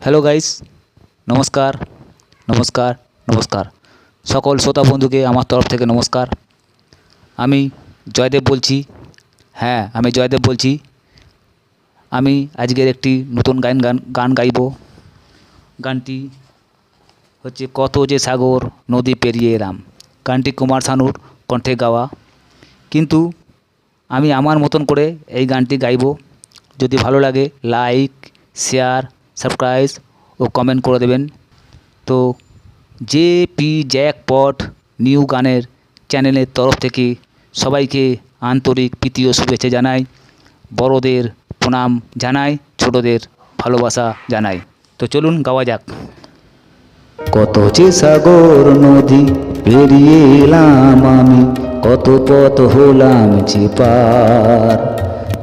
Hello guys নমস্কার নমস্কার নমস্কার। সকল শ্রোতা বন্ধুকে আমার তরফ থেকে নমস্কার। আমি জয়দেব বলছি। হ্যাঁ আমি জয়দেব বলছি। আমি আজকের একটি নতুন গান গান গান গাইব। গানটি হচ্ছে কত যে সাগর, নদী পেরিয়ে এলাম। গানটি কুমার শানুর কণ্ঠে গাওয়া। কিন্তু আমি আমার মতন করে এই গানটি গাইব। যদি ভালো লাগে লাইক শেয়ার সাবস্ক্রাইব ও কমেন্ট করে দেবেন। তো জে পি জ্যাকপট নিউ গানের চ্যানেলের তরফ থেকে সবাইকে আন্তরিক প্রীতি ও শুভেচ্ছা জানাই, বড়দের প্রণাম জানাই, ছোটদের ভালোবাসা জানাই। তো চলুন গাওয়া যাক। কত যে সাগর নদী পেরিয়ে এলাম আমি, কত পথ হলাম যে পার।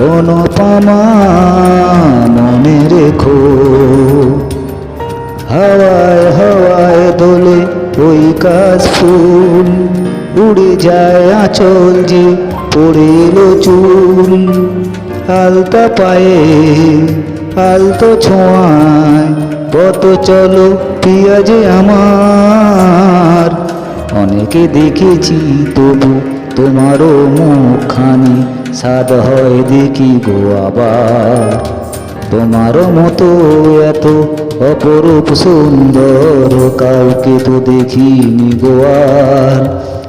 অনুপমা মনে রেখো। হাওয়ায় হাওয়ায় দোলে ওই কাজ ফুল, উড়ে যায় আঁচল যে পড়ে এলো চুল। আলতা পায়ে আলতো ছোঁয়ায় কত চলো পিয়াজে আমার। অনেকে দেখেছি তবু তোমারও মুখখানি সাদ হয় দেখি গো আবার। তোমার মতো এত অপরূপ সুন্দর কাউকে তো দেখিনি গোয়ার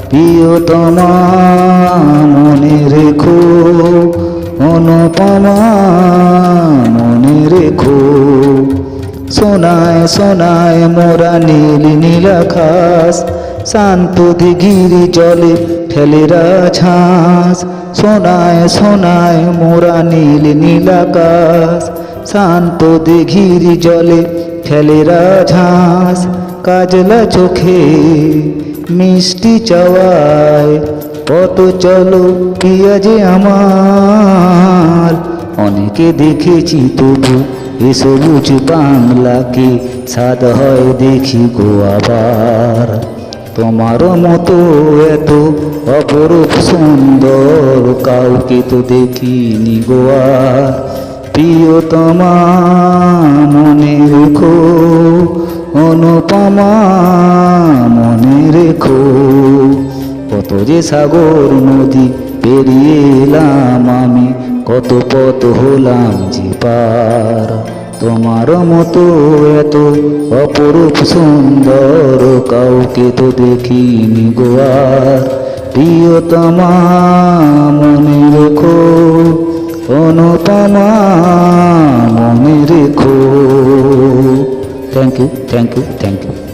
প্রিয়তমা, মনে রেখো, অনুপমা, মনে রেখো। সোনায় সোনায় মোরা নীল নীল আকাশ শান্ত দিঘিরি জলে ঠেলেরা ছাঁস সোনায় সোনায় মোরা নীল নীল আকাশ। শান্ত দিঘিরি জলে ঠেলেরা ঝাঁস কাজলা চোখে মিষ্টি চাওয়ায়। কত চলো পিয়াজে আমার, অনেকে দেখেছি তবু এ সবুজ বাংলাকে সাদ হয় দেখি গো আবার। তোমার মতো এত অপরূপ সুন্দর কাউকে তো দেখিনি গোয়ার প্রিয়তমা, মনে রেখো, অনুপমা, মনে রেখো, কত যে সাগর নদী পেরিয়ে এলাম আমি, কত পথ হলাম যে পার। তোমার মতো এত অপরূপ সুন্দর কাউকে তো দেখিনি গোয়ার প্রিয়তমা, মনে রেখো। অনুপমা, মনে রেখো। Thank you thank you thank you